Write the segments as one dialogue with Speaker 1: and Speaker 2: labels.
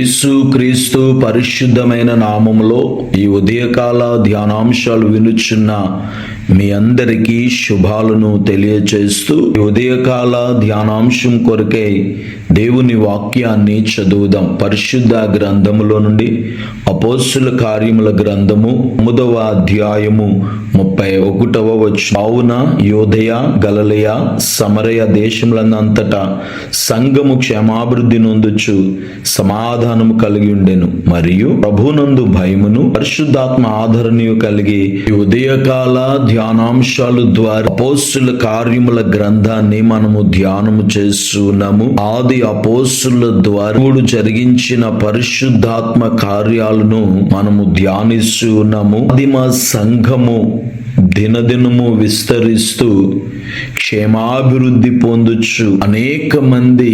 Speaker 1: యేసు క్రీస్తు పరిశుద్ధమైన నామములో ఈ ఉదయకాల ధ్యానాంశాలు వినుచున్న మీ అందరికీ శుభాలను తెలియచేస్తూ ఈ ఉదయకాల ధ్యానాంశం కొరకై దేవుని వాక్యాన్ని చదువుదాం. పరిశుద్ధ గ్రంథములో నుండి అపోస్సుల కార్యముల గ్రంథము తొమ్మిదవ అధ్యాయము ముప్పై ఒకటవ వచ్చు అవున యోధయ గలలయ సమరయ దేశములన్నంతటా సంఘము క్షేమాభివృద్ధి నొందుచు సమాధానము కలిగి ఉండెను. మరియు ప్రభునందు భయమును పరిశుద్ధాత్మ ఆదరణీయు కలిగి ఉదయకాల ధ్యానాంశాలు ద్వారా అపోస్తుల కార్యముల గ్రంథాన్ని మనము ధ్యానము చేస్తున్నాము. ఆది అపోస్తుల ద్వారా జరిగించిన పరిశుద్ధాత్మ కార్యాలను మనము ధ్యానిస్తున్నాము. అది మా సంఘము దినదినము విస్తరిస్తూ క్షేమాభివృద్ధి పొందుచు అనేక మంది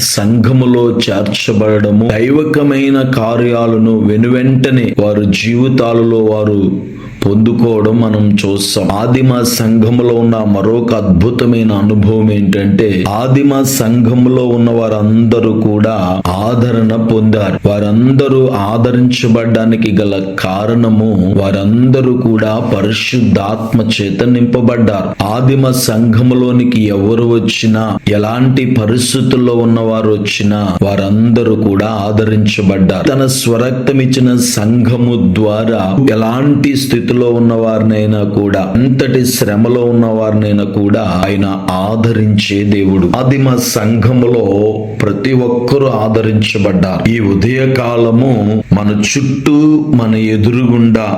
Speaker 1: సంఘములో చేర్చబడము దైవకమైన కార్యాలను వెనువెంటనే వారు జీవితాలలో వారు పొందుకోవడం మనం చూస్తాం. ఆదిమ సంఘంలో ఉన్న మరొక అద్భుతమైన అనుభవం ఏంటంటే ఆదిమ సంఘంలో ఉన్న వారందరూ కూడా ఆదరణ పొందారు. వారందరూ ఆదరించబడ్డానికి గల కారణము వారందరూ కూడా పరిశుద్ధాత్మ చేత నింపబడ్డారు. ఆదిమ సంఘములోనికి ఎవరు వచ్చినా ఎలాంటి పరిస్థితుల్లో ఉన్నవారు వచ్చినా వారందరూ కూడా ఆదరించబడ్డారు. తన స్వరక్తం ఇచ్చిన సంఘము ద్వారా ఎలాంటి స్థితి స్థితిలో ఉన్న వారినైనా కూడా అంతటి శ్రమలో ఉన్న వారినైనా కూడా ఆయన ఆదరించే దేవుడు. ఆదిమ సంఘములో ప్రతి ఒక్కరూ ఆదరించబడ్డారు. ఈ ఉదయ కాలము మన చుట్టూ మన ఎదురుగుండా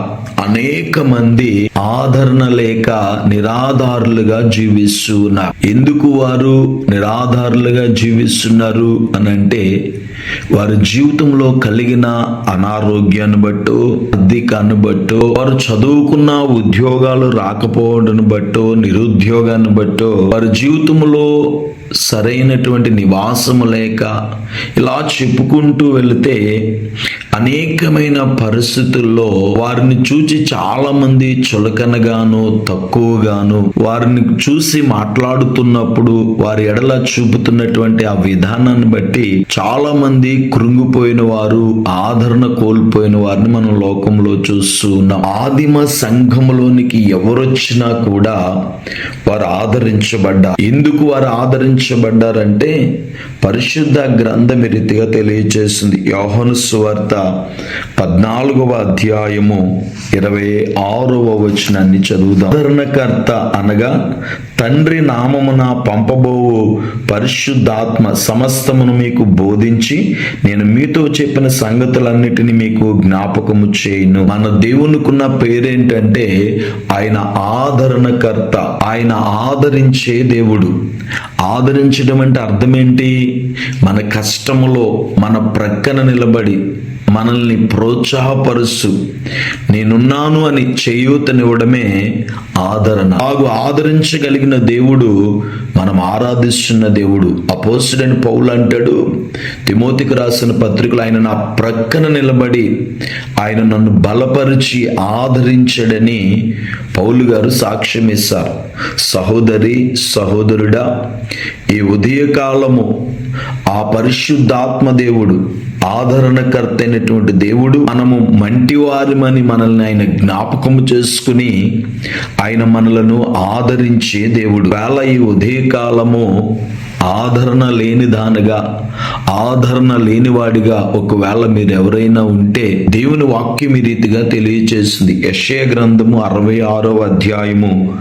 Speaker 1: అనేక మంది ఆదరణ లేక నిరాధారులుగా జీవిస్తున్నారు. ఎందుకు వారు నిరాధారులుగా జీవిస్తున్నారు అని అంటే వారి జీవితంలో కలిగిన అనారోగ్యాన్ని బట్టు ఆర్థికాన్ని బట్టు వారు చదువుకున్న ఉద్యోగాలు రాకపోవడం బట్టు నిరుద్యోగాన్ని బట్టు వారి జీవితంలో సరైనటువంటి నివాసము లేక ఇలా చెప్పుకుంటూ వెళితే అనేకమైన పరిస్థితుల్లో వారిని చూచి చాలా మంది చులకనగాను తక్కువగాను వారిని చూసి మాట్లాడుతున్నప్పుడు వారి ఎడల చూపుతున్నటువంటి ఆ విధానాన్ని బట్టి చాలా మంది కృంగిపోయిన వారు ఆదరణ కోల్పోయిన వారిని మనం లోకంలో చూస్తూ ఉన్నాం. ఆదిమ సంఘములోనికి ఎవరొచ్చినా కూడా వారు ఆదరించబడ్డారు. ఎందుకు వారు ఆదరించబడ్డారంటే పరిశుద్ధ గ్రంథం రీతిగా తెలియజేస్తుంది యోహను సువార్త పద్నాలుగవ అధ్యాయము ఇరవై ఆరవ వచనాన్ని చదువుదాం. ఆదరణకర్త అనగా తండ్రి నామమున పంపబోవు పరిశుద్ధాత్మ సమస్తమును మీకు బోధించి నేను మీతో చెప్పిన సంగతులన్నిటిని మీకు జ్ఞాపకము చేయను. మన దేవునికున్న పేరేంటంటే ఆయన ఆదరణకర్త ఆయన ఆదరించే దేవుడు. ఆదరించడం అంటే అర్థం ఏంటి? మన కష్టములో మన ప్రక్కన నిలబడి మనల్ని ప్రోత్సాహపరుస్తూ నేనున్నాను అని చేయూతనివ్వడమే ఆదరణ. ఆగు ఆదరించగలిగిన దేవుడు మనం ఆరాధిస్తున్న దేవుడు. అపోస్తుడని పౌలు అంటాడు తిమోతికి రాసిన పత్రికలు ఆయన నా ప్రక్కన నిలబడి ఆయన నన్ను బలపరిచి ఆదరించడని పౌలు గారు సాక్ష్యం ఇస్తారు. సహోదరి సహోదరుడా ఈ ఉదయకాలము ఆ పరిశుద్ధాత్మ దేవుడు ఆదరణకర్త అయినటువంటి దేవుడు మనము మంటివారిమని మనల్ని ఆయన జ్ఞాపకము చేసుకుని ఆయన మనలను ఆదరించే దేవుడు. వేళ ఈ ఉదయకాలము ఆదరణ లేని దానిగా ఆదరణ లేనివాడిగా ఒకవేళ మీరు ఎవరైనా ఉంటే దేవుని వాక్యం ఈ రీతిగా తెలియచేసింది. యశయ గ్రంథము అరవై ఆరవ అధ్యాయము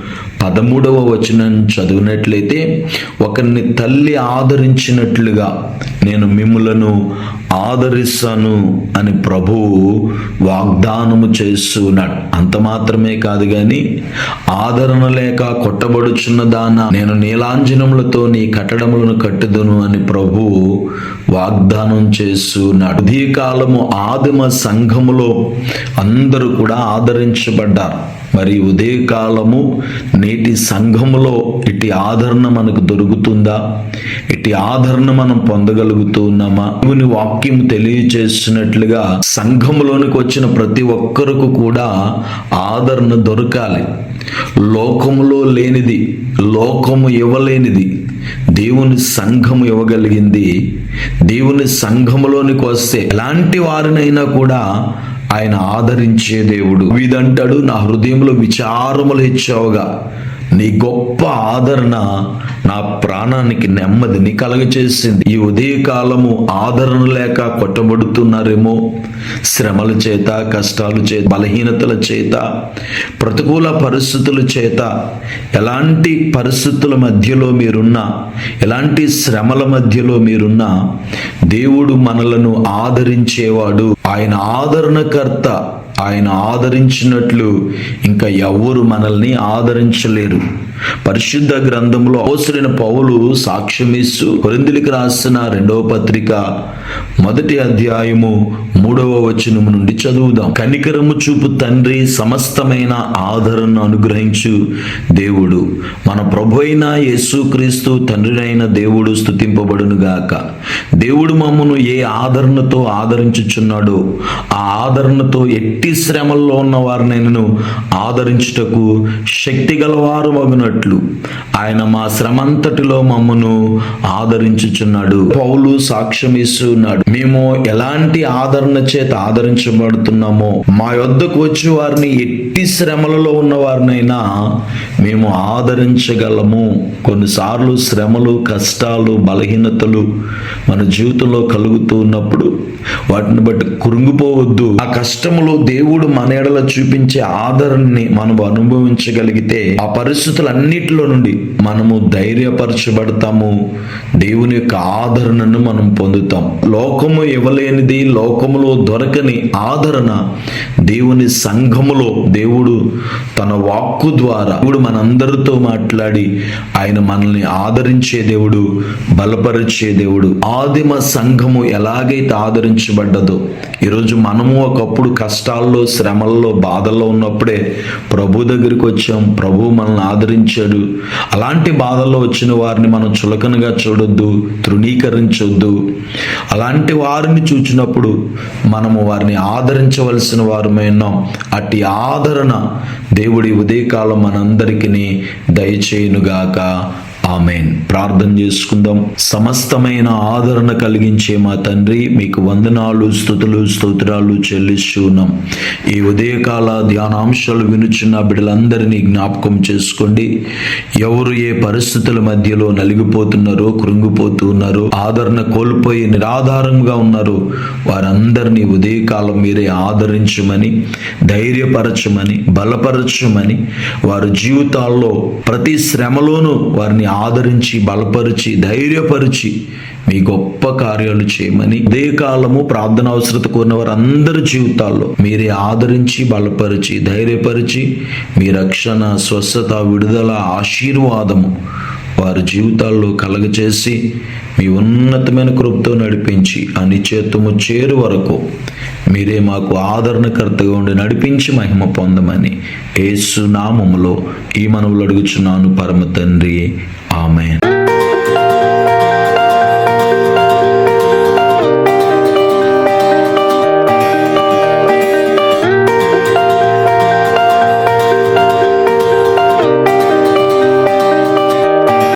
Speaker 1: పదమూడవ వచనం చదివినట్లయితే ఒకరిని తల్లి ఆదరించినట్లుగా నేను మిమ్ములను ఆదరిస్తాను అని ప్రభువు వాగ్దానము చేస్తున్నాడు అంత మాత్రమే కాదు కానీ ఆదరణ లేక కొట్టబడుచున్న దాన నేను నీలాంజనములతో నీ కట్టడములను కట్టుదును అని ప్రభువు వాగ్దానం చేస్తున్నాడు ఉదయకాలము ఆదిమ సంఘములో అందరూ కూడా ఆదరించబడ్డారు. మరి ఉదయకాలము నేటి సంఘములో ఇటు ఆదరణ మనకు దొరుకుతుందా? ఇటు ఆదరణ మనం పొందగలుగుతూ ఉన్నామా? దేవుని వాక్యం తెలియచేస్తున్నట్లుగా సంఘములోనికి వచ్చిన ప్రతి ఒక్కరికి కూడా ఆదరణ దొరకాలి. లోకములో లేనిది లోకము ఇవ్వలేనిది దేవుని సంఘము ఇవ్వగలిగింది. దేవుని సంఘములోనికి వస్తే ఎలాంటి వారినైనా కూడా ఆయన ఆదరించే దేవుడు. వీదంటాడు నా హృదయంలో విచారములు హెచ్చావుగా. నీ గొప్ప ఆదరణ నా ప్రాణానికి నెమ్మదిని కలగచేసింది. ఈ ఉదయకాలము ఆదరణ లేక కొట్టబడుతున్నారేమో. శ్రమల చేత కష్టాలు చేత బలహీనతల చేత ప్రతికూల పరిస్థితుల చేత ఎలాంటి పరిస్థితుల మధ్యలో మీరున్నా ఎలాంటి శ్రమల మధ్యలో మీరున్నా దేవుడు మనలను ఆదరించేవాడు. ఆయన ఆదరణకర్త ఆయన ఆదరించినట్లు ఇంకా ఎవరు మనల్ని ఆదరించలేరు. పరిశుద్ధ గ్రంథంలో అవసరమైన పౌలు సాక్ష్యమిస్తూ కొరిందులకు రాసిన రెండవ పత్రిక మొదటి అధ్యాయము మూడవ వచనం నుండి చదువుదాం. కనికరము చూపు తండ్రి సమస్తమైన ఆదరణను అనుగ్రహించు దేవుడు. మన ప్రభు అయిన యేసుక్రీస్తు తండ్రినైన దేవుడు స్థుతింపబడునుగాక దేవుడు మమ్మను ఏ ఆదరణతో ఆదరించుచున్నాడో ఆ ఆదరణతో ఎట్టి శ్రమల్లో ఉన్న వారినైనను ఆదరించుటకు శక్తి గలవారు మగునట్లు ఆయన మా శ్రమంతటిలో మమ్మను ఆదరించుచున్నాడు. పౌలు సాక్ష్యం ఇస్తున్నాడు మేము ఎలాంటి ఆదరణ చేత ఆదరించబడుతున్నామో మా యొద్దకు వచ్చి వారిని ఎట్టి శ్రమలలో ఉన్న వారినైనా మేము ఆదరించగలము. కొన్నిసార్లు శ్రమలు కష్టాలు బలహీనతలు మన జీవితంలో కలుగుతూ ఉన్నప్పుడు వాటిని బట్టి కురుంగిపోవద్దు. ఆ కష్టములో దేవుడు మన ఎడల చూపించే ఆదరణని మనం అనుభవించగలిగితే ఆ వాటన్నిటిలో నుండి మనము ధైర్యపరచబడతాము. దేవుని యొక్క ఆదరణను మనం పొందుతాం. లోకము ఇవ్వలేనిది లోకములో దొరకని ఆదరణ దేవుని సంఘములో దేవుడు తన వాక్కు ద్వారా దేవుడు మనందరితో మాట్లాడి ఆయన మనల్ని ఆదరించే దేవుడు బలపరిచే దేవుడు. ఆదిమ సంఘము ఎలాగైతే ఆదరించబడ్డదో ఈరోజు మనము ఒకప్పుడు కష్టాల్లో శ్రమల్లో బాధల్లో ఉన్నప్పుడే ప్రభు దగ్గరికి వచ్చాం. ప్రభు మనల్ని ఆదరించాడు అలాంటి బాధల్లో వచ్చిన వారిని మనం చులకనగా చూడొద్దు తృణీకరించొద్దు. అలాంటి వారిని చూచినప్పుడు మనము వారిని ఆదరించవలసిన వారమైనాం అట్టి ఆదరణ దేవుడి ఉదయకాలం మనందరికీ దయచేయునుగాక. ఆమెన్. ప్రార్థన చేసుకుందాం. సమస్తమైన ఆదరణ కలిగించే మా తండ్రి మీకు వందనాలు స్థుతులు స్తోత్రాలు చెల్లిస్తున్నాం ఈ ఉదయకాల ధ్యానాంశాలు వినుచున్న బిడ్డలందరినీ జ్ఞాపకం చేసుకోండి. ఎవరు ఏ పరిస్థితుల మధ్యలో నలిగిపోతున్నారో కృంగిపోతున్నారో ఆదరణ కోల్పోయి నిరాధారంగా ఉన్నారో వారందరినీ ఉదయకాలం మీరే ఆదరించమని ధైర్యపరచమని బలపరచమని వారి జీవితాల్లో ప్రతి శ్రమలోనూ వారిని ఆదరించి బలపరిచి ధైర్యపరిచి మీ గొప్ప కార్యాలు చేయమని ఇదే కాలము ప్రార్థన అవసరత కోరిన వారందరి జీవితాల్లో మీరే ఆదరించి బలపరిచి ధైర్యపరిచి మీ రక్షణ స్వస్థత విడుదల ఆశీర్వాదము వారి జీవితాల్లో కలగచేసి మీ ఉన్నతమైన కృపతో నడిపించి ఆ చేరు వరకు మీరే మాకు ఆదరణకర్తగా ఉండి నడిపించి మహిమ పొందమని ఏసునామములో ఈ మనవులు అడుగుచున్నాను పరమ తండ్రి. ఆమె